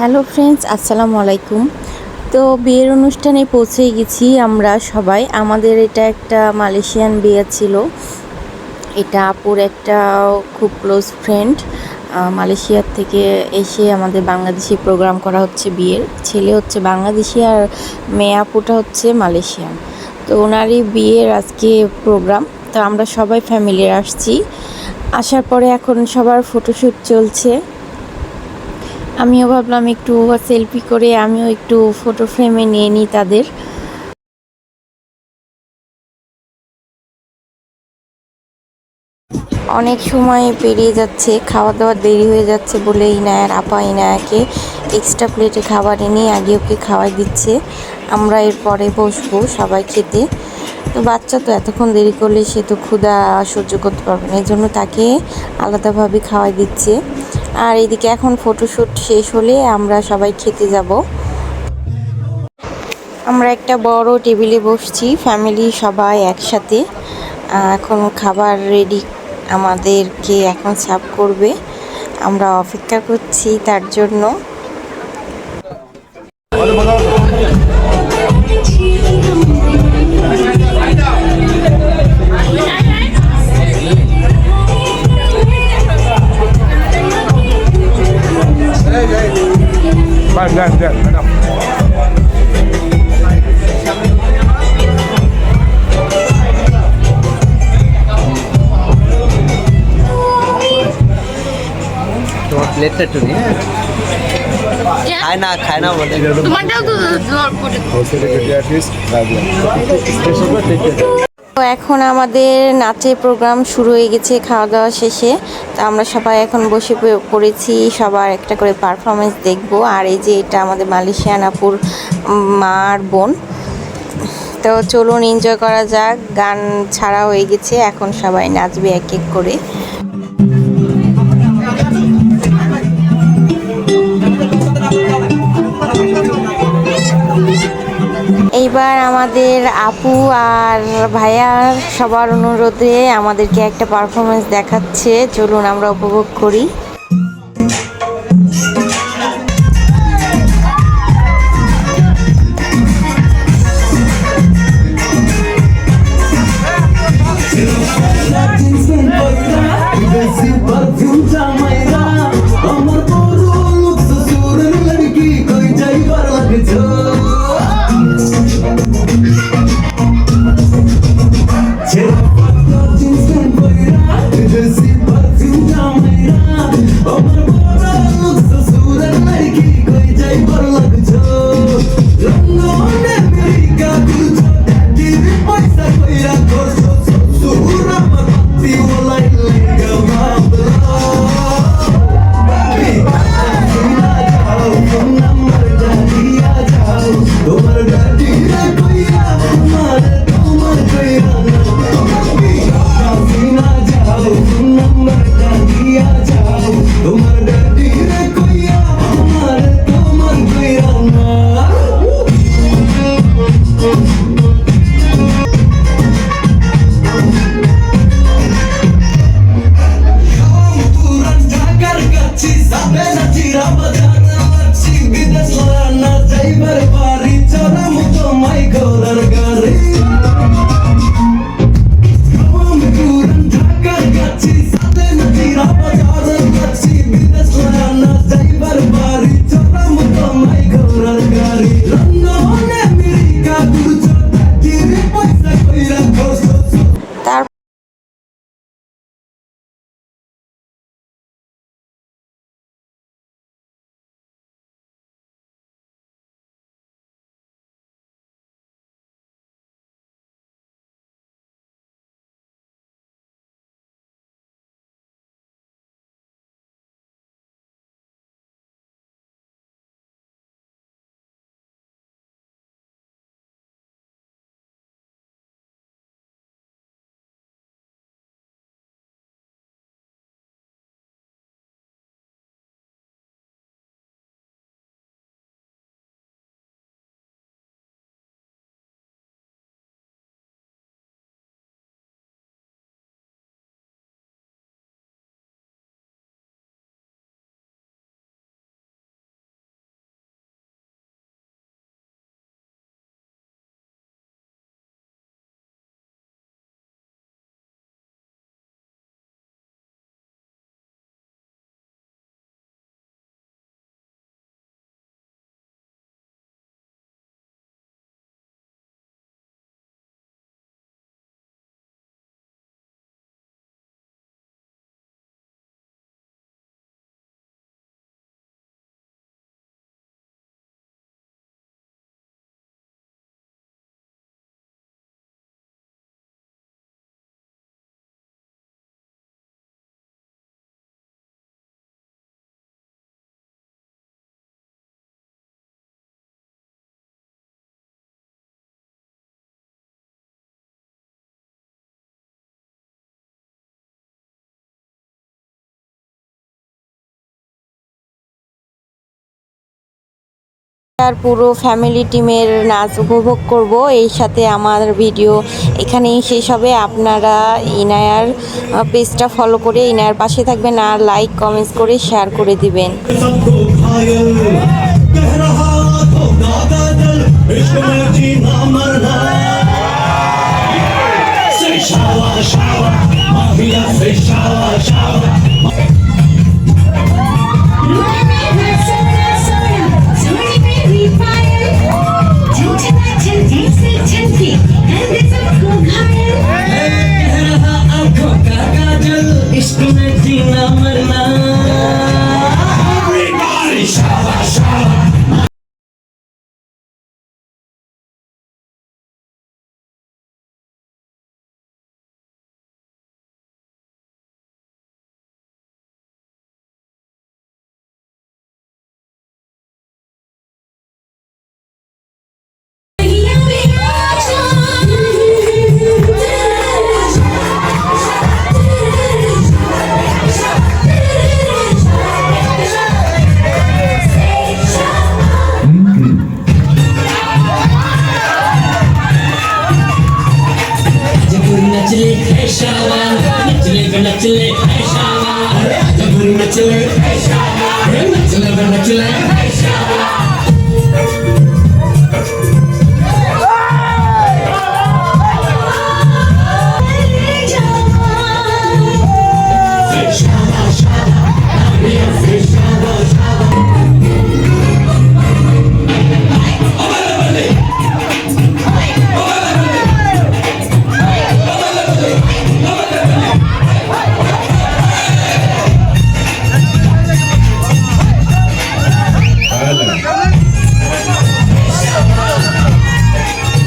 Hello friends, আসসালামু আলাইকুম। তো বিয়ের অনুষ্ঠানে পৌঁছে গেছি আমরা সবাই। আমাদের এটা একটা মালয়েশিয়ান বিয়ে ছিল। এটা আপুর একটা খুব ক্লোজ ফ্রেন্ড মালয়েশিয়ার থেকে এসে আমাদের বাংলাদেশি প্রোগ্রাম করা হচ্ছে বিয়ের। ছেলে হচ্ছে বাংলাদেশি আর মেয়ে আপুটা হচ্ছে মালয়েশিয়ান। তো ওনারই বিয়ের আজকে প্রোগ্রাম তো আমরা সবাই ফ্যামিলি আসছি। আসার পরে এখন সবার ফটোশ্যুট চলছে। আমিও ভাবলাম একটু সেলফি করে আমিও একটু ফটো ফ্রেমে নিয়ে নিই তাদের। অনেক সময় পেরিয়ে যাচ্ছে খাওয়া দাওয়া দেরি হয়ে যাচ্ছে বলে ইনায়ার আপা ইনায়াকে এক্সট্রা প্লেটে খাবার এনে আগে ওকে খাওয়াই দিচ্ছে। আমরা এরপরে বসবো সবাই খেতে। তো বাচ্চা তো এতক্ষণ দেরি করলে সে তো ক্ষুধা সহ্য করতে পারবে না এই জন্য তাকে আলাদাভাবে খাওয়াই দিচ্ছে। আর এদিকে এখন ফটোশ্যুট শেষ হলে আমরা সবাই খেতে যাব। আমরা একটা বড় টেবিলে বসছি ফ্যামিলি সবাই একসাথে। এখন খাবার রেডি আমাদেরকে এখন সার্ভ করবে। আমরা অপেক্ষা করছি তার জন্য। Vai, vai, vai, vai. তোমার প্লেটটা একটু নিয়ে। খায় না খায় না বলে। তোমারটাও তো জল পড়ে তো এখন আমাদের নাচের প্রোগ্রাম শুরু হয়ে গেছে খাওয়া দাওয়া শেষে। তো আমরা সবাই এখন বসে পড়েছি, সবার একটা করে পারফরমেন্স দেখব। আর এই যে এটা আমাদের মালয়েশিয়ান আপুর মার বোন। তো চলুন এনজয় করা যাক, গান ছাড়া হয়ে গেছে, এখন সবাই নাচবে এক এক করে। এইবার আমাদের আপু আর ভাইয়ার সবার অনুরোধে আমাদেরকে একটা পারফরমেন্স দেখাচ্ছে। চলুন আমরা উপভোগ করি। Hare Rama আর পুরো ফ্যামিলি টিমের নাচ উপভোগ করব। এই সাথে আমার ভিডিও এখানেই শেষ হবে। আপনারা ইনায়ার পেজটা ফলো করে ইনায়ার পাশে থাকবেন আর লাইক কমেন্টস করে শেয়ার করে দিবেন। Aishawa, Nitin Ganatile, Aishawa, Kabul hey Aishawa.